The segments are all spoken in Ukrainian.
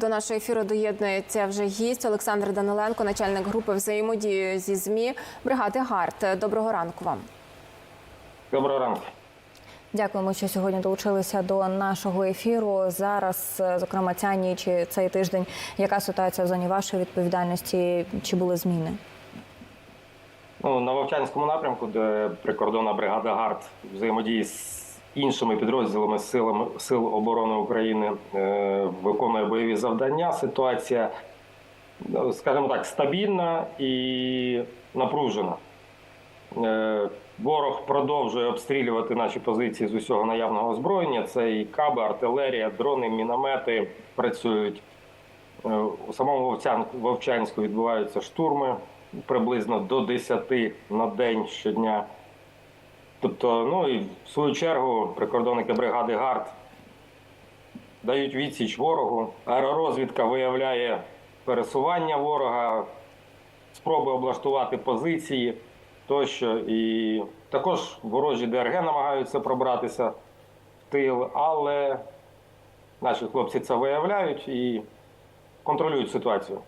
До нашого ефіру доєднується вже гість Олександр Даниленко, начальник групи взаємодії зі ЗМІ бригади ГАРД. Доброго ранку вам. Доброго ранку. Дякуємо, що сьогодні долучилися до нашого ефіру. Зараз, е, зокрема, ця ніч і цей тиждень. Яка ситуація в зоні вашої відповідальності? Чи були зміни? Ну, на Вовчанському напрямку, де прикордонна бригада ГАРД взаємодії з іншими підрозділами силами Сил оборони України е, виконує бойові завдання. Ситуація, ну, скажімо так, стабільна і напружена. Е, Ворог продовжує обстрілювати наші позиції з усього наявного озброєння. Це і каби, артилерія, дрони, міномети працюють. Е, У самому Вовчанську відбуваються штурми приблизно до 10 на день щодня. Тобто, ну і в свою чергу прикордонники бригади ГАРД дають відсіч ворогу. Аеророзвідка виявляє пересування ворога, спроби облаштувати позиції тощо. І також ворожі ДРГ намагаються пробратися в тил, але наші хлопці це виявляють і контролюють ситуацію.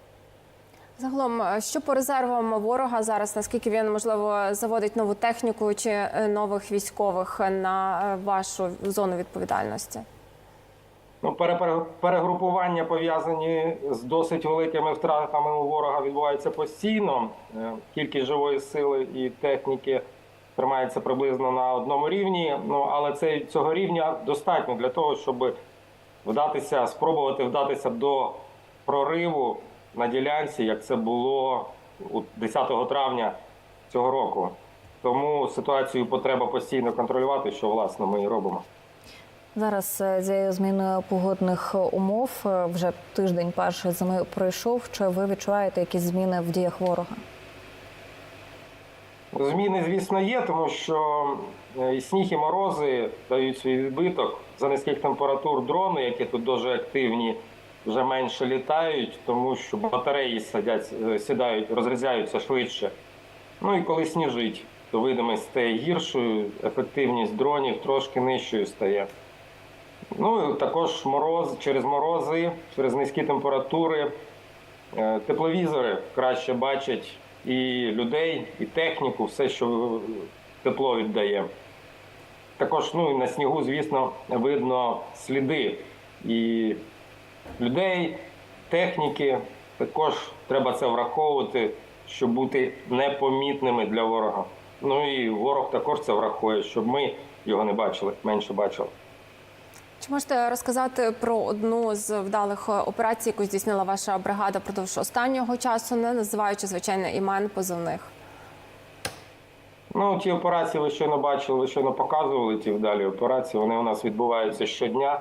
Загалом, е, що по резервам ворога зараз? Наскільки він можливо заводить нову техніку чи е, нових військових на е, вашу зону відповідальності? Ну, пере- пере- перегрупування пов'язані з досить великими втратами у ворога відбуваються постійно. Кількість живої сили і техніки тримається приблизно на одному рівні. Ну але це, цього рівня достатньо для того, щоб вдатися, спробувати вдатися до прориву на ділянці, як це було 10 травня цього року. Тому ситуацію потреба постійно контролювати, що власне ми і робимо. Зараз е, зі зміною погодних умов е, вже тиждень перший зими пройшов. Чи ви відчуваєте якісь зміни в діях ворога? Зміни, звісно, є, тому що е, і сніг, і морози дають свій відбиток. За низьких температур дрони, які тут дуже активні, вже менше літають, тому що батареї сидять, е, сідають, розрізаються швидше. Ну і коли сніжить, то видимість стає гіршою, ефективність дронів трошки нижчою стає. Ну і також мороз через морози, через низькі температури Е, Тепловізори краще бачать і людей, і техніку, все, що тепло віддає. Також ну, і на снігу, звісно, видно сліди і людей, техніки. Також треба це враховувати, щоб бути непомітними для ворога. Ну і ворог також це врахує, щоб ми його не бачили, менше бачили. Чи можете розказати про одну з вдалих е, операцій, яку здійснила ваша бригада продовж останнього часу, не називаючи звичайно імен позивних? Ну, ті операції ви щойно бачили, ви щойно показували ті вдалі операції. Вони у нас відбуваються щодня.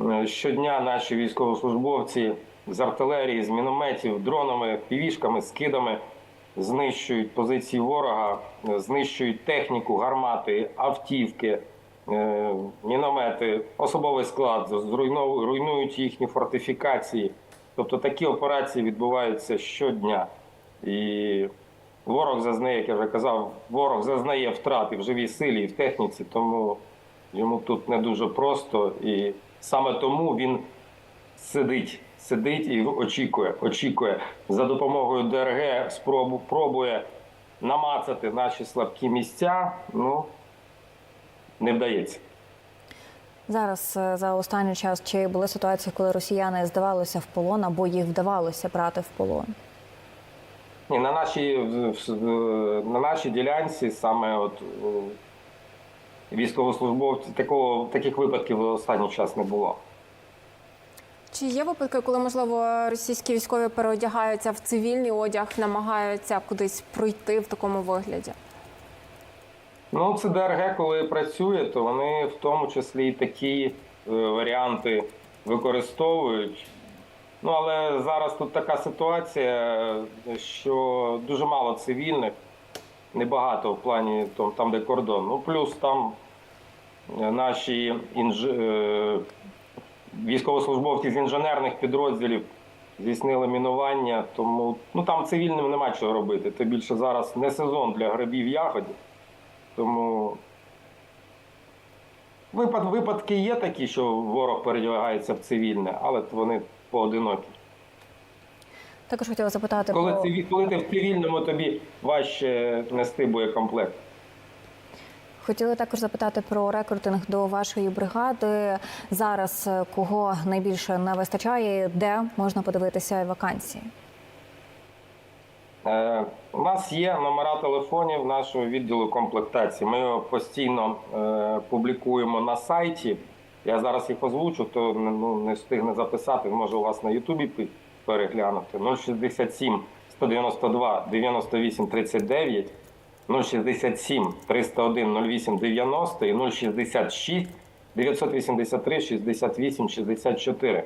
Е, Щодня наші військовослужбовці з артилерії, з мінометів, дронами, півішками, скидами знищують позиції ворога, е, знищують техніку, гармати, автівки, е, міномети, особовий склад, руйнують їхні фортифікації. Тобто такі операції відбуваються щодня. І Ворог зазнає, як я вже казав, ворог зазнає втрат і в живій силі, і в техніці, тому йому тут не дуже просто. І саме тому він сидить, сидить і очікує, очікує за допомогою ДРГ, спробу, пробує намацати наші слабкі місця. Ну не вдається. Зараз е, за останній час чи були ситуації, коли росіяни здавалися в полон або їх вдавалося брати в полон? Ні, на нашій на нашій ділянці саме от е, військовослужбовці такого таких випадків в останній час не було. Чи є випадки, коли можливо російські військові переодягаються в цивільний одяг, намагаються кудись пройти в такому вигляді? Ну, це ДРГ, коли працює, то вони в тому числі і такі е, варіанти використовують. Ну, але зараз тут така ситуація, що дуже мало цивільних, небагато в плані там, де кордон. Ну, плюс там е, наші інж... е, військовослужбовці з інженерних підрозділів здійснили мінування, тому ну, там цивільним нема чого робити. Це більше зараз не сезон для грибів ягодів. Тому випад, випадки є такі, що ворог передягається в цивільне, але вони поодинокі. Також хотіла запитати Коли, про циві- коли ти в цивільному, тобі важче нести боєкомплект. хотіли також запитати про рекрутинг до вашої бригади. Зараз е, кого найбільше не вистачає, де можна подивитися вакансії? Е, У нас є номера телефонів нашого відділу комплектації. Ми його постійно е, публікуємо на сайті. Я зараз їх озвучу, хто ну, не встигне записати, може у вас на Ютубі переглянути. 067 192 98 39, 067 301 08 90 і 066 983 68 64.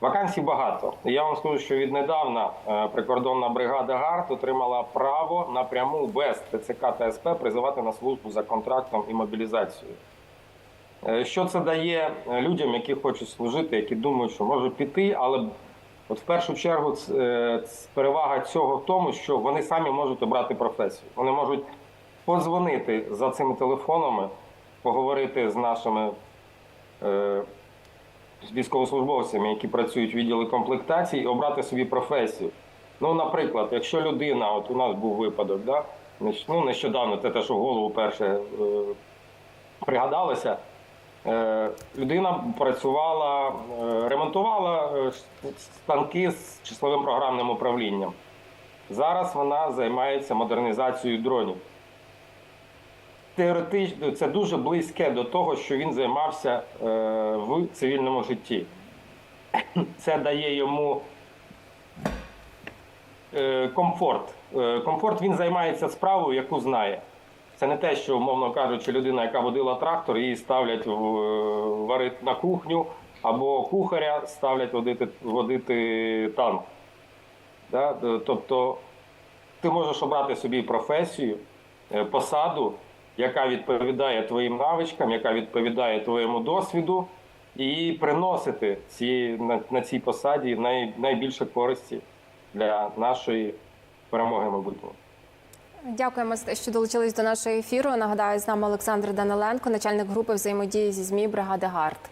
Вакансій багато. Я вам скажу, що віднедавна е, прикордонна бригада ГАРД отримала право напряму без ТЦК та СП призивати на службу за контрактом і мобілізацією. Е, Що це дає людям, які хочуть служити, які думають, що може піти, але от в першу чергу е, перевага цього в тому, що вони самі можуть обрати професію. Вони можуть подзвонити за цими телефонами, поговорити з нашими е, військовослужбовцями, які працюють в відділі комплектації, і обрати собі професію. Ну, наприклад, якщо людина, от у нас був випадок, да? ну, нещодавно, це те, що в голову перше е, пригадалося. Е, людина працювала, е, ремонтувала е, станки з числовим програмним управлінням. Зараз вона займається модернізацією дронів. Теоретично це дуже близьке до того, що він займався в цивільному житті. Це дає йому комфорт. Комфорт він займається справою, яку знає. Це не те, що, умовно кажучи, людина, яка водила трактор, її ставлять в, варити на кухню, або кухаря ставлять водити, водити танк. Да? Е, Тобто ти можеш обрати собі професію, е, посаду, яка відповідає твоїм навичкам, яка відповідає твоєму досвіду, і приносити ці, на, на цій посаді най, найбільше користі для нашої перемоги майбутнього. Дякуємо що долучились до нашого ефіру. Нагадаю, з нами Олександр Даниленко, начальник групи взаємодії зі ЗМІ бригади ГАРД.